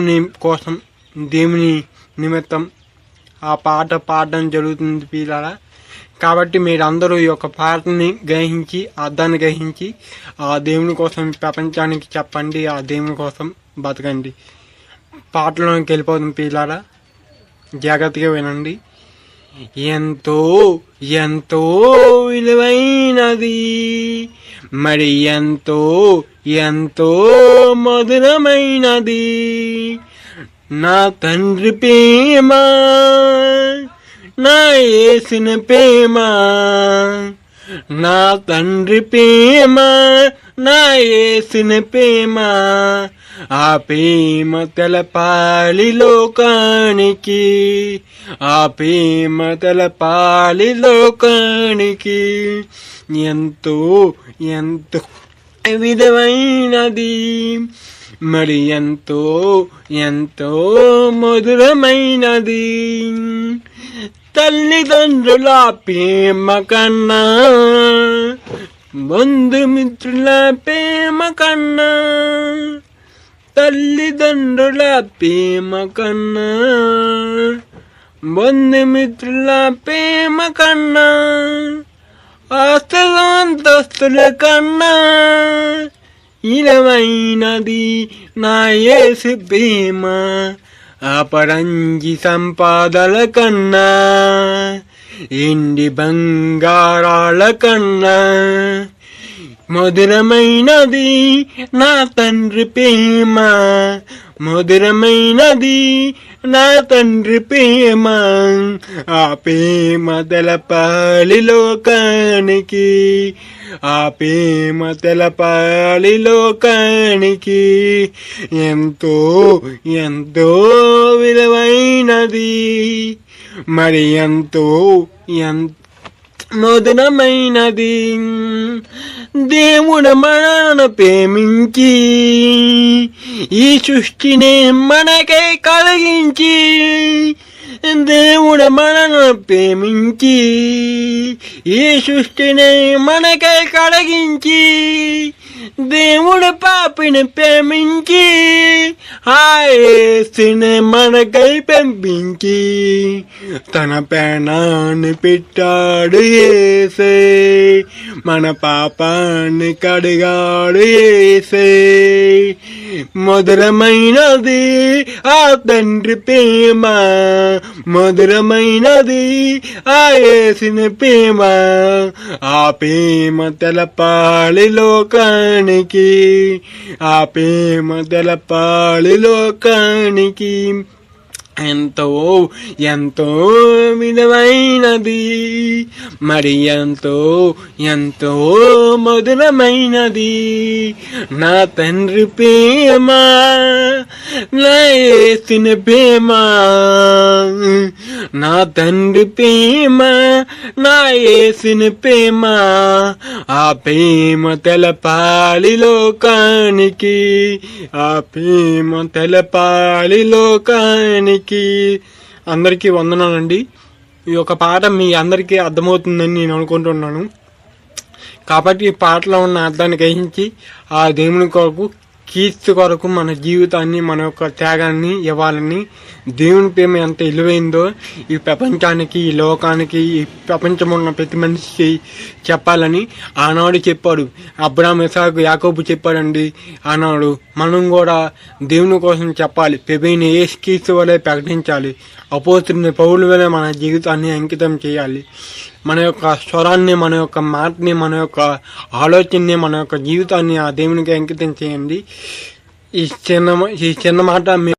దేవుని కోసం దేవుని నిమిత్తం ఆ పాట పాడడం జరుగుతుంది పిల్లల కాబట్టి మీరందరూ ఈ యొక్క పాటని గ్రహించి అర్థాన్ని గ్రహించి ఆ దేవుని కోసం ప్రపంచానికి చెప్పండి ఆ దేవుని కోసం బతకండి. పాటలోకి వెళ్ళిపోతుంది పిల్లల జాగ్రత్తగా వినండి. ఎంతో ఎంతో విలువైనది. మరి ఎంతో ఎంతో మధురమైనది. నా తండ్రి ప్రేమ నా యేసిన ప్రేమ నా తండ్రి ప్రేమ నా యేసిన ప్రేమ. ఆ ప్రేమ తెలపాలి లోకానికి ఆ ప్రేమ తెలపాలి లోకానికి. ఎంతో ఎంతో విధమైనది మరి ఎంతో ఎంతో మధురమైనది. తల్లిదండ్రుల ప్రేమ కన్నా బంధుమిత్రుల ప్రేమ కన్నా తల్లిదండ్రుల ప్రేమ కన్నా బంధుమిత్రుల ప్రేమ కన్నా ఆస్తులంతస్తుల కన్నా ఇలవైనది నా యేసు ప్రేమ. అపరంజి సంపాదల కన్నా ఎండి బంగారాల కన్నా మధురమైనది నా తండ్రి ప్రేమ. మధురమైనది నా తండ్రి ప్రేమ. ఆ ప్రేమ తెలపాలి లోకానికి. ఆ ప్రేమ తెలపాలి లోకానికి. ఎంతో ఎంతో విలువైనది. మరి ఎంతో ఎంత మధురమైనది. దేవుడు మనను ప్రేమించి ఈ సృష్టిని మనకై కలిగించి దేవుడు మనను ప్రేమించి ఈ సృష్టిని మనకై కలిగించి దేవుడు పాపిని ప్రేమించి Ae, sinne manakai pempinki, tana penaan pittaadu yese, mana papaan kadugaadu yese. మధురమైనది ఆ తండ్రి ప్రేమ. మధురమైనది ఆ ఏసిన ప్రేమ. ఆ ప్రేమ తెలపాలి లోకానికి. ఆ ప్రేమ తెలపాలి లోకానికి. ఎంతో ఎంతో విధమైనది మరి ఎంతో ఎంతో మధురమైనది. నా తండ్రి ప్రేమ నా ఏసిన ప్రేమ నా తండ్రి ప్రేమ నా ఏసిన ప్రేమ ఆ ప్రేమ తెలపాలి లోకానికి ఆ ప్రేమ తెలపాలి లోకానికి. అందరికీ వందనాలండి. ఈ యొక్క పాట మీ అందరికీ అర్థమవుతుందని నేను అనుకుంటున్నాను. కాబట్టి ఈ పాటలో ఉన్న అర్థాన్ని గ్రహించి ఆ దేవుని కొరకు కీర్తి కొరకు మన జీవితాన్ని మన యొక్క త్యాగాన్ని ఇవ్వాలని దేవుని ప్రేమ ఎంత విలువైందో ఈ ప్రపంచానికి ఈ లోకానికి ఈ ప్రపంచం ఉన్న ప్రతి మనిషికి చెప్పాలని ఆనాడు చెప్పాడు. అబ్రామ్ ఇసాకు యాకోబు చెప్పాడండి. ఆనాడు మనం కూడా దేవుని కోసం చెప్పాలి. పెబైన ఏ కీర్తి వలె ప్రకటించాలి. అపోతున్న పౌరుల వలె మన జీవితాన్ని అంకితం చేయాలి. మన యొక్క స్వరాన్ని మన యొక్క మాటని మన యొక్క ఆలోచనని మన యొక్క జీవితాన్ని ఆ దేవునికి అంకితం చేయండి. ఈ చిన్న ఈ చిన్న మాట మీ